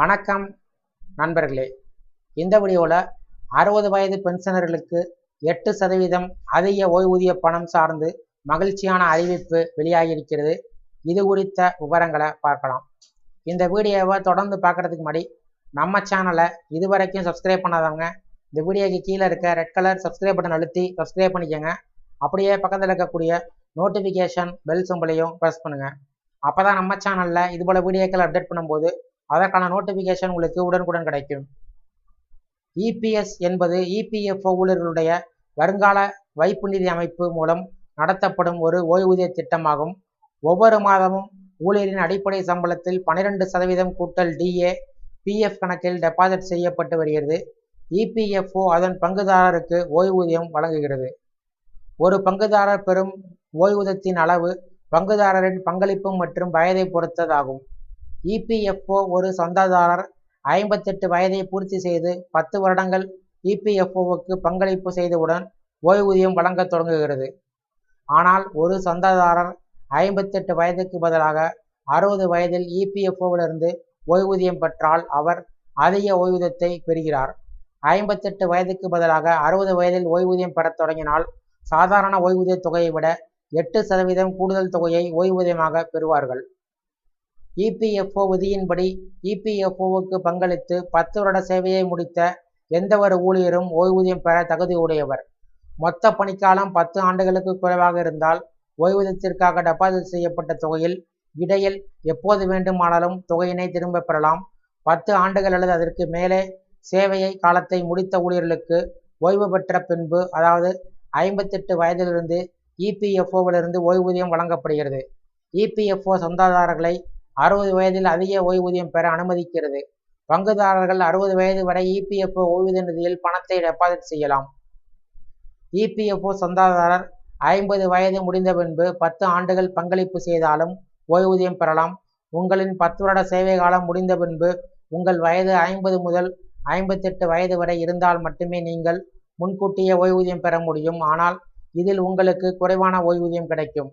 வணக்கம் நண்பர்களே. இந்த வீடியோவில் அறுபது வயது பென்ஷனர்களுக்கு எட்டு சதவீதம் அதிக ஓய்வூதிய பணம் சார்ந்து மகிழ்ச்சியான அறிவிப்பு வெளியாகியிருக்கிறது. இது குறித்த விவரங்களை பார்க்கலாம். இந்த வீடியோவை தொடர்ந்து பார்க்குறதுக்கு முன்னாடி நம்ம சேனலை இது வரைக்கும் சப்ஸ்கிரைப் பண்ணாதவங்க இந்த வீடியோக்கு கீழே இருக்க ரெட் கலர் சப்ஸ்கிரைப் பட்டன் அழுத்தி சப்ஸ்கிரைப் பண்ணிக்கோங்க. அப்படியே பக்கத்தில் இருக்கக்கூடிய நோட்டிஃபிகேஷன் பெல் சிம்பிளையும் ப்ரெஸ் பண்ணுங்கள் அப்போ தான் நம்ம சேனலில் இதுபோல் வீடியோக்கள் அப்டேட் பண்ணும்போது அதற்கான நோட்டிஃபிகேஷன் உங்களுக்கு உடனுக்குடன் கிடைக்கும். இபிஎஸ் என்பது இபிஎஃப்ஓ ஊழியர்களுடைய வருங்கால வைப்பு நிதி அமைப்பு மூலம் நடத்தப்படும் ஒரு ஓய்வூதிய திட்டமாகும். ஒவ்வொரு மாதமும் ஊழியரின் அடிப்படை சம்பளத்தில் பனிரெண்டு சதவீதம் கூட்டல் டிஏ பிஎஃப் கணக்கில் டெபாசிட் செய்யப்பட்டு வருகிறது. இபிஎஃப்ஓ அதன் பங்குதாரருக்கு ஓய்வூதியம் வழங்குகிறது. ஒரு பங்குதாரர் பெறும் ஓய்வூதியத்தின் அளவு பங்குதாரரின் பங்களிப்பு மற்றும் வயதை பொறுத்ததாகும். இபிஎஃப்ஓ ஒரு சந்தாதாரர் ஐம்பத்தெட்டு வயதை பூர்த்தி செய்து பத்து வருடங்கள் இபிஎஃப்ஓவுக்கு பங்களிப்பு செய்தவுடன் ஓய்வூதியம் வழங்க தொடங்குகிறது. ஆனால் ஒரு சந்தாதாரர் ஐம்பத்தெட்டு வயதுக்கு பதிலாக அறுபது வயதில் இபிஎஃப்ஓவிலிருந்து ஓய்வூதியம் பெற்றால் அவர் அதிக ஓய்வூதியத்தை பெறுகிறார். ஐம்பத்தெட்டு வயதுக்கு பதிலாக அறுபது வயதில் ஓய்வூதியம் பெறத் தொடங்கினால் சாதாரண ஓய்வூதிய தொகையை விட எட்டு சதவீதம் கூடுதல் தொகையை ஓய்வூதியமாக பெறுவார்கள். இபிஎஃப்ஓ விதியின்படி இபிஎஃப்ஓவுக்கு பங்களித்து பத்து வருட சேவையை முடித்த எந்தவொரு ஊழியரும் ஓய்வூதியம் பெற தகுதியுடையவர் மொத்த பணிக்காலம் பத்து ஆண்டுகளுக்கு குறைவாக இருந்தால் ஓய்வூதியத்திற்காக டெபாசிட் செய்யப்பட்ட தொகையில் இடையில் எப்போது வேண்டுமானாலும் தொகையினை திரும்ப பெறலாம். பத்து ஆண்டுகள் அல்லது அதற்கு மேலே சேவையை காலத்தை முடித்த ஊழியர்களுக்கு ஓய்வு பெற்ற பின்பு அதாவது ஐம்பத்தெட்டு வயதிலிருந்து இபிஎஃப்ஓவிலிருந்து ஓய்வூதியம் வழங்கப்படுகிறது. இபிஎஃப்ஓ சந்தாதாரர்களை அறுபது வயதில் அதிக ஓய்வூதியம் பெற அனுமதிக்கிறது. பங்குதாரர்கள் அறுபது வயது வரை இபிஎஃப்ஓ ஓய்வூதிய நிதியில் பணத்தை டெபாசிட் செய்யலாம். இபிஎஃப்ஓ சந்தாதாரர் ஐம்பது வயது முடிந்த பின்பு பத்து ஆண்டுகள் பங்களிப்பு செய்தாலும் ஓய்வூதியம் பெறலாம். உங்களின் பத்து வருட சேவை காலம் முடிந்த பின்பு உங்கள் வயது ஐம்பது முதல் ஐம்பத்தெட்டு வயது வரை இருந்தால் மட்டுமே நீங்கள் முன்கூட்டியே ஓய்வூதியம் பெற முடியும். ஆனால் இதில் உங்களுக்கு குறைவான ஓய்வூதியம் கிடைக்கும்.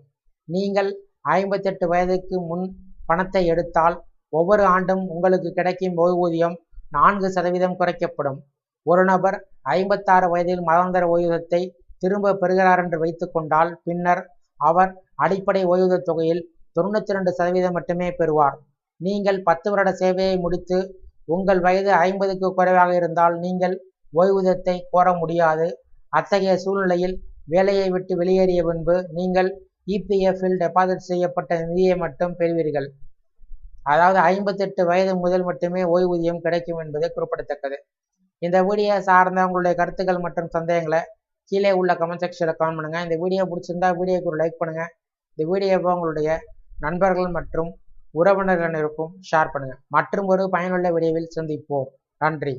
நீங்கள் ஐம்பத்தெட்டு வயதுக்கு முன் பணத்தை எடுத்தால் ஒவ்வொரு ஆண்டும் உங்களுக்கு கிடைக்கும் ஓய்வூதியம் நான்கு சதவீதம் குறைக்கப்படும். ஒரு நபர் ஐம்பத்தாறு வயதில் மதாந்தர ஓய்வூதியத்தை திரும்ப பெறுகிறார் என்று வைத்துக்கொண்டால் பின்னர் அவர் அடிப்படை ஓய்வூதிய தொகையில் தொண்ணூற்றி ரெண்டு சதவீதம் மட்டுமே பெறுவார். நீங்கள் பத்து வருட சேவையை முடித்து உங்கள் வயது ஐம்பதுக்கு குறைவாக இருந்தால் நீங்கள் ஓய்வூதியத்தை கோர முடியாது. அத்தகைய சூழ்நிலையில் வேலையை விட்டு வெளியேறிய பின்பு நீங்கள் இபிஎஃப்பில் டெபாசிட் செய்யப்பட்ட நிதியை மட்டும் பெறுவீர்கள். அதாவது ஐம்பத்தெட்டு வயது முதல் மட்டுமே ஓய்வூதியம் கிடைக்கும் என்பது குறிப்பிடத்தக்கது. இந்த வீடியோ சார்ந்த உங்களுடைய கருத்துக்கள் மற்றும் சந்தேகங்களை கீழே உள்ள கமெண்ட் செக்ஷனில் கமெண்ட் பண்ணுங்கள் இந்த வீடியோ பிடிச்சிருந்தா வீடியோக்கு ஒரு லைக் பண்ணுங்கள் இந்த வீடியோவை உங்களுடைய நண்பர்கள் மற்றும் உறவினர்கள் ஷேர் பண்ணுங்கள் மற்றும் ஒரு பயனுள்ள வீடியோவில் சந்திப்போம். நன்றி.